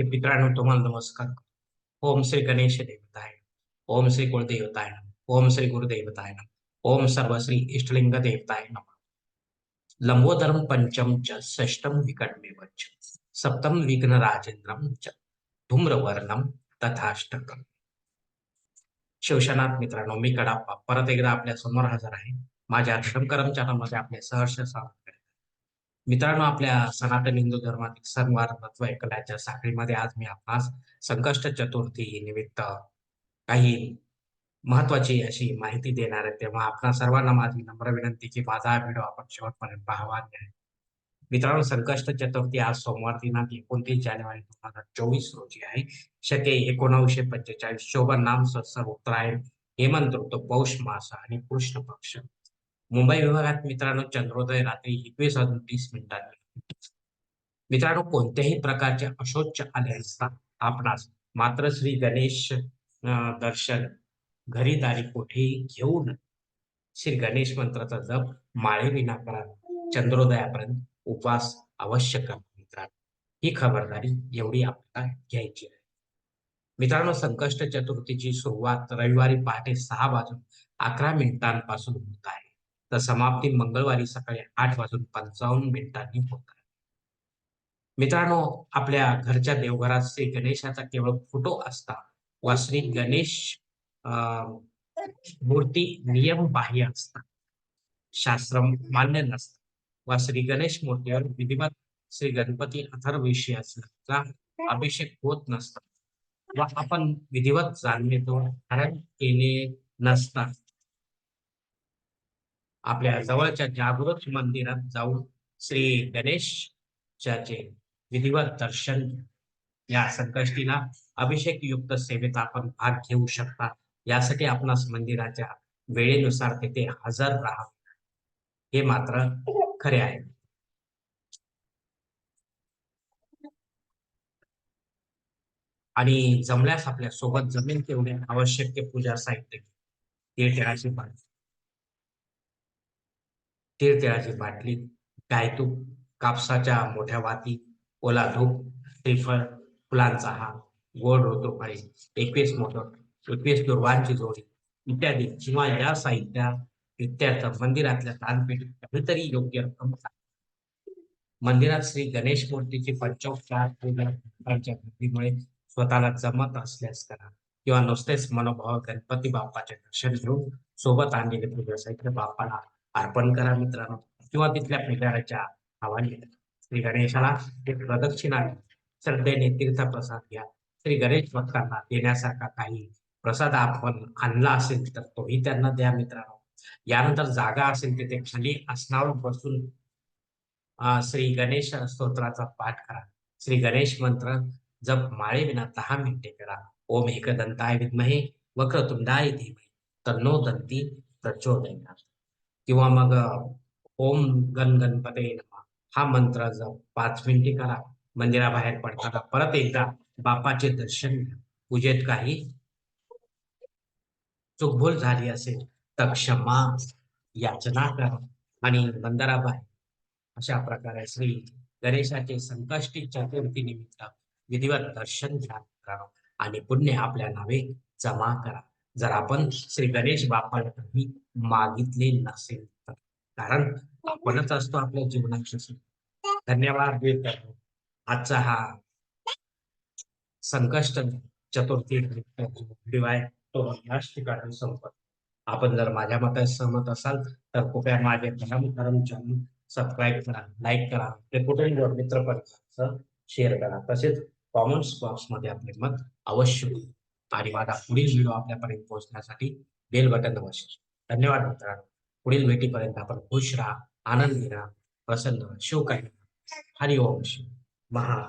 हे मित्रांनो तुम्हाला नमस्कार ओम श्री गणेश देवताय ओम श्री कुलदेवताय ओम श्री गुरुदेवताय ओम सर्व श्री इष्टलिंग देवताय नम. लंबोदरम पंचम च षष्टम विकटमेव च सप्तम विघ्न राजेंद्रम च. धूम्रवर्णम तथाष्टकम. शिवशनाथ मित्रांनो मी कडाप्पा. परत एकदा आपल्यासमोर हजर आहे. माझ्या धर्मकरम चॅनलमध्ये आपले सहर्ष स्वागत मित्रांनो आपल्या सनातन हिंदू धर्मातील सणवार तत्व ऐकल्याच्या साखळीमध्ये आज मी आपणास संकष्ट चतुर्थी निमित्त काही महत्वाची अशी माहिती देणार आहे. तेव्हा आपणा सर्वांना माझी नम्र विनंती की माझा हा व्हिडिओ आपण शेवटपर्यंत पाहावा आहे मित्रांनो संकष्ट चतुर्थी आज सोमवार दिनांक एकोणतीस जानेवारी दोन हजार चोवीस रोजी आहे. शके एकोणीसशे पंचेचाळीस. शोभन नाम सत्सर उत्तरायण हेमंत ऋतू पौष मास आणि कृष्ण पक्ष. मुंबई विभागात मित्रांनो चंद्रोदय रात्री एकवीस वाजून तीस मिनिटांनी. मित्रांनो कोणत्याही प्रकारचे अशोच आले असता आपणास मात्र श्री गणेश दर्शन घरी दारी कोठेही घेऊन श्री गणेश मंत्राचा जप माळे विना करा चंद्रोदयापर्यंत उपवास अवश्य करा मित्रांनो. ही खबरदारी एवढी आपल्याला घ्यायची आहे. मित्रांनो संकष्ट चतुर्थीची सुरुवात रविवारी पहाटे सहा वाजून अकरा मिनिटांपासून होत आहे. तर समाप्ती मंगळवारी सकाळी आठ वाजून पंचावन्न मिनिटांनी होत आहे. मित्रांनो आपल्या घरच्या देवघरात श्री गणेशाचा केवळ फोटो असता वा श्री गणेश मूर्ती नियम बाह्य असतात शास्त्र मान्य नसतात वा श्री गणेश मूर्तीवर विधिवत श्री गणपती अथर्विषयाचा अभिषेक होत नसतात वा आपण विधिवत जाणवेतो धारण केले नसतात आपल्या जवळच्या जागृत मंदिरात जाऊन श्री गणेशाचे विधिवत दर्शन. या संकष्टीला अभिषेक युक्त सेवेत आपण भाग घेऊ शकता. यासाठी आपणास मंदिराच्या वेळेनुसार तेथे हजर राहावे हे मात्र खरे आहे. आणि जमल्यास आपल्यासोबत जमेल तेवढे आवश्यक ते पूजा साहित्य. घ्या. तीळ तिळाची बाटली बाटली गायतूप कापसाच्या मोठ्या वाती ओला धूप श्रीफळ फुलांचा हा गोड ऋतुफळे एकवीस मोठं एकवीस दुर्वांची जोडी इत्यादी. किंवा या साहित्या इत्यार्थ मंदिरातल्या दानपेटीत काहीतरी योग्य रक्कम मंदिरात श्री गणेश मूर्तीची पंचोपचार गर्दीमुळे स्वतःला जमत असल्यास करा. किंवा नुसतेच मनोभाव गणपती बाप्पाचे दर्शन घेऊन सोबत आणलेले पूजा साहित्य बाप्पाला अर्पण करा मित्रांनो. किंवा तिथल्या पुजाऱ्याच्या हवाली करा. श्री गणेशाला एक प्रदक्षिणा द्या. श्रद्धेने तीर्थप्रसाद घ्या. श्री गणेश भक्तांना देण्यासारखा काही प्रसाद आपण आणला असेल तर तोही त्यांना द्या मित्रांनो. यानंतर जागा असेल तिथे खाली आसनावर बसून श्री गणेश स्तोत्राचा पाठ करा. श्री गणेश मंत्र जप माळे विना दहा मिनिटे करा. ओम एकदंताय विद्महे वक्रतुंडाय धीमहि. तन्नो दंती प्रचोदयनाथ किंवा मग ओम गण गणपते हा मंत्र जप पाच मिनिटे करा मंदिराबाहेर पडताना परत एकदा बापाचे दर्शन घ्या. पूजेत काही चुकभूल झाली असेल तर क्षमा याचना करा आणि मंदिराबाहेर अशा प्रकारे श्री गणेशाचे संकष्टी चतुर्थी निमित्त विधिवत दर्शन घ्या. आणि पुण्य आपल्या नावे जमा करा. जर आपण श्री गणेश बाप्पाला मागितले नसेल तर. कारण आपणच असतो आपल्या जीवनाची धन्यवाद आजचा हा संकष्ट चतुर्थी व्हिडिओ आहे. तो याच ठिकाणी संपत. आपण जर माझ्या मतात सहमत असाल तर कृपया माझे परम परम चॅनल सबस्क्राईब करा लाईक करा ते कुठेही मित्र परिवाराचं शेअर करा. तसेच कॉमेंट्स बॉक्समध्ये आपले मत अवश्य होईल आणि माझा पुढील व्हिडिओ आपल्यापर्यंत पोहोचण्यासाठी बेल बटन अवश्य धन्यवाद मित्रांनो. पुढील भेटीपर्यंत आपण खुश राहा आनंदी राहा प्रसन्न राहा शिवकाय हरिओम शिव महा